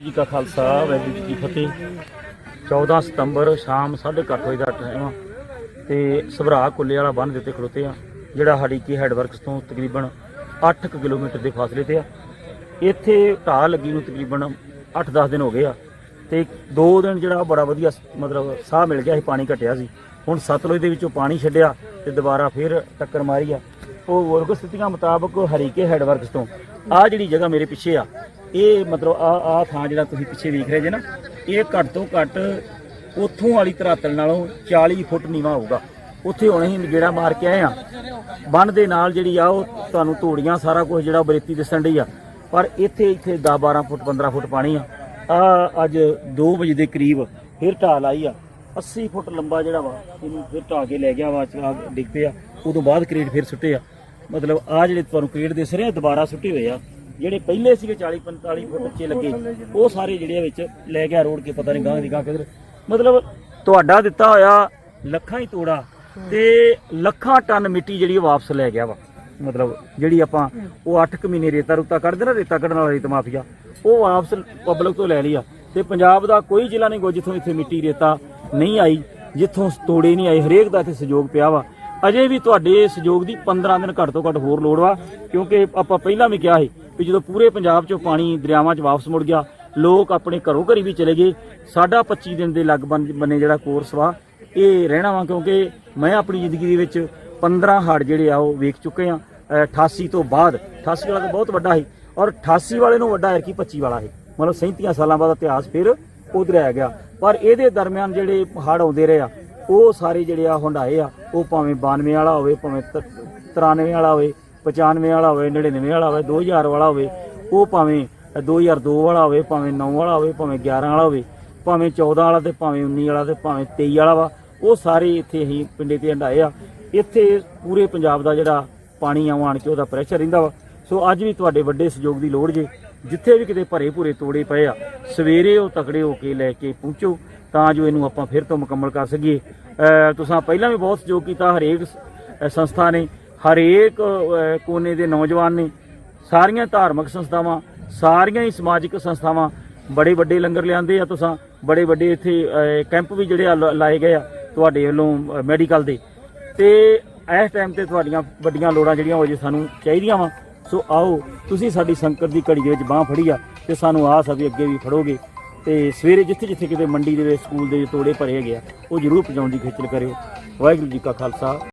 ਜੀ ਕਾ ਖਾਲਸਾ, ਵਾਹਿਗੁਰੂ ਜੀ ਕੀ ਫਤਿਹ। 14 ਸਤੰਬਰ ਸ਼ਾਮ 8:30 ਵਜੇ ਦਾ ਟਾਈਮ ਆ ਤੇ ਸਭਰਾ ਕੁੱਲੇ ਵਾਲਾ ਬੰਨ ਦੇ ਉੱਤੇ ਖਲੋਤੇ ਆ, ਜਿਹੜਾ ਹੜੀਕੀ ਹੈਡਵਰਕਸ ਤੋਂ ਤਕਰੀਬਨ 8 ਕੁ ਕਿਲੋਮੀਟਰ ਦੇ ਫਾਸਲੇ ਤੇ ਆ। ਇੱਥੇ ਢਾਹ ਲੱਗੀ ਨੂੰ ਤਕਰੀਬਨ 8-10 ਦਿਨ ਹੋ ਗਏ ਆ ਤੇ ਦੋ ਦਿਨ ਜਿਹੜਾ ਬੜਾ ਵਧੀਆ ਮਤਲਬ ਸਾਹ ਮਿਲ ਗਿਆ ਸੀ, ਪਾਣੀ ਘਟਿਆ ਸੀ। ਹੁਣ ਸਤਲੁਜ ਦੇ ਵਿੱਚੋਂ ਪਾਣੀ ਛੱਡਿਆ ਤੇ ਦੁਬਾਰਾ ਫਿਰ ਟੱਕਰ ਮਾਰੀ ਆ। ਉਹ ਵਰਗ ਸਥਿਤੀਆਂ ਮੁਤਾਬਕ ਹਰੀਕੇ ਹੈਡਵਰਕਸ ਤੋਂ। ਆ ਜਿਹੜੀ ਜਗ੍ਹਾ ਮੇਰੇ ਪਿੱਛੇ ਆ ਇਹ ਮਤਲਬ ਆ ਆ ਥਾਂ ਜਿਹੜਾ ਤੁਸੀਂ ਪਿੱਛੇ ਵੇਖ ਰਹੇ ਜੇ ਨਾ, ਇਹ ਘੱਟ ਤੋਂ ਘੱਟ ਉੱਥੋਂ ਵਾਲੀ ਧਰਾਤਲ ਨਾਲੋਂ 40 ਫੁੱਟ ਨੀਵਾ ਹੋਊਗਾ। ਉੱਥੇ ਹੁਣ ਅਸੀਂ ਗੇੜਾ ਮਾਰ ਕੇ ਆਏ ਆ ਬੰਨ ਦੇ ਨਾਲ ਜਿਹੜੀ ਆ, ਉਹ ਤੁਹਾਨੂੰ ਤੋੜੀਆਂ ਸਾਰਾ ਕੁਝ ਜਿਹੜਾ ਉਹ ਬਰੇਤੀ ਦਿਸਣ ਡਈ ਆ। ਪਰ ਇੱਥੇ ਇੱਥੇ 10 12 ਫੁੱਟ 15 ਫੁੱਟ ਪਾਣੀ ਆ। ਆ ਅੱਜ 2 ਵਜੇ ਦੇ ਕਰੀਬ ਫਿਰ ਢਾਲ ਆਈ ਆ। 80 ਫੁੱਟ ਲੰਬਾ ਜਿਹੜਾ ਵਾ, ਇਹਨੂੰ ਫਿਰ ਢਾ ਕੇ ਲੈ ਗਿਆ ਵਾ ਆ ਡਿੱਗ ਪਿਆ। ਉਦੋਂ ਬਾਅਦ ਕ੍ਰੇਟ ਫਿਰ ਸੁੱਟੇ ਆ। ਮਤਲਬ ਆ ਜਿਹੜੇ ਤੁਹਾਨੂੰ ਕ੍ਰੇਟ ਦਿਸ ਰਹੇ ਆ, ਦੁਬਾਰਾ ਸੁੱਟੇ ਹੋਏ ਆ। ਜਿਹੜੇ ਪਹਿਲੇ ਸੀਗੇ 40 45 ਫੁੱਟ ਉੱਚੇ ਲੱਗੇ, ਉਹ ਸਾਰੇ ਜਿਹੜੇ ਆ ਵਿੱਚ ਲੈ ਗਿਆ ਰੋੜ ਕੇ, ਪਤਾ ਨਹੀਂ ਗਾਂ ਦੀ ਗਾਂ ਕਿਧਰ। ਮਤਲਬ ਤੁਹਾਡਾ ਦਿੱਤਾ ਹੋਇਆ ਲੱਖਾਂ ਹੀ ਤੋੜਾ ਤੇ ਲੱਖਾਂ ਟਨ ਮਿੱਟੀ ਜਿਹੜੀ ਵਾਪਸ ਲੈ ਗਿਆ ਵਾ। ਮਤਲਬ ਜਿਹੜੀ ਆਪਾਂ ਉਹ 8 ਕੁ ਮਹੀਨੇ ਰੇਤਾ ਰੁਤਾ ਕੱਢਦੇ ਨਾ, ਰੇਤਾ ਕੱਢਣ ਵਾਲਾ ਰੇਤ ਮਾਫੀਆ, ਉਹ ਵਾਪਸ ਪਬਲਿਕ ਤੋਂ ਲੈ ਲਈ ਆ ਤੇ ਪੰਜਾਬ ਦਾ ਕੋਈ ਜ਼ਿਲ੍ਹਾ ਨਹੀਂ ਕੋ ਜਿੱਥੋਂ ਇੱਥੇ ਮਿੱਟੀ ਰੇਤਾ ਨਹੀਂ ਆਈ, ਜਿੱਥੋਂ ਤੋੜੇ ਨਹੀਂ ਆਏ। ਹਰੇਕ ਦਾ ਇੱਥੇ ਸਹਿਯੋਗ ਪਿਆ ਵਾ। ਅਜੇ ਵੀ ਤੁਹਾਡੇ ਸਹਿਯੋਗ ਦੀ 15 ਦਿਨ ਘੱਟ ਤੋਂ ਘੱਟ ਹੋਰ ਲੋੜ ਵਾ, ਕਿਉਂਕਿ ਆਪਾਂ ਪਹਿਲਾਂ ਵੀ ਕਿਹਾ ਸੀ ਵੀ ਜਦੋਂ ਪੂਰੇ ਪੰਜਾਬ 'ਚੋਂ ਪਾਣੀ ਦਰਿਆਵਾਂ 'ਚ ਵਾਪਸ ਮੁੜ ਗਿਆ, ਲੋਕ ਆਪਣੇ ਘਰੋਂ ਘਰੀ ਵੀ ਚਲੇ ਗਏ। ਸਾਡਾ 25 ਦਿਨ ਦੇ ਲਗ ਬੰਨੇ ਜਿਹੜਾ ਕੋਰਸ ਵਾ, ਇਹ ਰਹਿਣਾ ਵਾ ਕਿਉਂਕਿ ਮੈਂ ਆਪਣੀ ਜ਼ਿੰਦਗੀ ਦੇ ਵਿੱਚ 15 ਹੜ ਜਿਹੜੇ ਆ ਉਹ ਵੇਖ ਚੁੱਕੇ ਆ। 88 ਤੋਂ ਬਾਅਦ 88 ਵਾਲਾ ਤਾਂ ਬਹੁਤ ਵੱਡਾ ਸੀ ਔਰ 88 ਵਾਲੇ ਨੂੰ ਵੱਡਾ ਹੈ ਕਿ 25 ਵਾਲਾ ਹੈ ਮਤਲਬ 37 ਸਾਲਾਂ ਬਾਅਦ ਇਤਿਹਾਸ ਫਿਰ ਉਧਰ ਆ ਗਿਆ। ਪਰ ਇਹਦੇ ਦਰਮਿਆਨ ਜਿਹੜੇ ਹੜ ਆਉਂਦੇ ਰਹੇ ਆ, ਉਹ ਸਾਰੇ ਜਿਹੜੇ ਆ ਹੁੰਡਾਏ ਆ, ਉਹ ਭਾਵੇਂ 92 ਵਾਲਾ ਹੋਵੇ, ਭਾਵੇਂ ਤ- 93 ਵਾਲਾ ਹੋਵੇ 95 ਵਾਲਾ ਹੋਵੇ 99 ਵਾਲਾ ਹੋਵੇ 2000 ਵਾਲਾ ਹੋਵੇ, ਉਹ ਭਾਵੇਂ 2002 ਵਾਲਾ ਹੋਵੇ, ਭਾਵੇਂ 9 ਵਾਲਾ ਹੋਵੇ, ਭਾਵੇਂ 11 ਵਾਲਾ ਹੋਵੇ, ਭਾਵੇਂ 14 ਵਾਲਾ ਤੇ ਭਾਵੇਂ 19 ਵਾਲਾ ਤੇ ਭਾਵੇਂ 23 ਵਾਲਾ ਵਾ, ਉਹ ਸਾਰੇ ਇੱਥੇ ਹੀ ਪਿੰਡੇ ਤੇ ਹੰਡਾਏ ਆ। ਇੱਥੇ ਪੂਰੇ ਪੰਜਾਬ ਦਾ ਜਿਹੜਾ ਪਾਣੀ ਆਉਣ ਕੇ ਉਹਦਾ ਪ੍ਰੈਸ਼ਰ ਰਹਿੰਦਾ ਵਾ। ਸੋ ਅੱਜ ਵੀ ਤੁਹਾਡੇ ਵੱਡੇ ਸਹਿਯੋਗ ਦੀ ਲੋੜ ਜੇ, ਜਿੱਥੇ ਵੀ ਕਿਤੇ ਭਰੇ ਭੁਰੇ ਤੋੜੇ ਪਏ ਆ, ਸਵੇਰੇ ਉਹ ਤਕੜੇ ਹੋ ਕੇ ਲੈ ਕੇ ਪਹੁੰਚੋ, ਤਾਂ ਜੋ ਇਹਨੂੰ ਆਪਾਂ ਫਿਰ ਤੋਂ ਮੁਕੰਮਲ ਕਰ ਸਕੀਏ। ਅਹ, ਤੁਸੀਂ ਪਹਿਲਾਂ ਵੀ ਬਹੁਤ ਸਹਿਯੋਗ ਕੀਤਾ, ਹਰੇਕ ਸੰਸਥਾ ਨੇ। ਹਰੇਕ ਕੋਨੇ ਦੇ ਨੌਜਵਾਨ ਨੇ ਸਾਰੀਆਂ ਧਾਰਮਿਕ ਸੰਸਥਾਵਾਂ, ਸਾਰੀਆਂ ਹੀ ਸਮਾਜਿਕ ਸੰਸਥਾਵਾਂ ਬੜੇ ਵੱਡੇ ਲੰਗਰ ਲਿਆਂਦੇ ਆ ਤੁਸੀਂ, ਬੜੇ ਵੱਡੇ ਇੱਥੇ ਕੈਂਪ ਵੀ ਜਿਹੜੇ ਆ ਲ- ਲਾਏ ਗਏ ਆ ਤੁਹਾਡੇ ਵੱਲੋਂ ਮੈਡੀਕਲ ਦੇ। ਤੇ ਇਸ ਟਾਈਮ ਤੇ ਤੁਹਾਡੀਆਂ ਵੱਡੀਆਂ ਲੋੜਾਂ ਜਿਹੜੀਆਂ ਉਹ ਜੇ ਸਾਨੂੰ ਚਾਹੀਦੀਆਂ ਵਾ। ਸੋ ਆਓ, ਤੁਸੀਂ ਸਾਡੀ ਸੰਕਟ ਦੀ ਘੜੀ ਦੇ ਵਿੱਚ ਬਾਹ ਫੜੀ ਆ ਤੇ ਸਾਨੂੰ ਆਸ ਆ ਵੀ ਅੱਗੇ ਵੀ ਫੜੋਗੇ। ਤੇ ਸਵੇਰੇ ਜਿੱਥੇ ਜਿੱਥੇ ਕਿਤੇ ਮੰਡੀ ਦੇ ਵਿੱਚ, ਸਕੂਲ ਦੇ ਤੋੜੇ ਭਰੇ ਹੈਗੇ ਆ, ਉਹ ਜ਼ਰੂਰ ਪਹੁੰਚਾਉਣ ਦੀ ਖੇਚਲ ਕਰਿਓ। ਵਾਹਿਗੁਰੂ ਜੀ ਕਾ ਖਾਲਸਾ।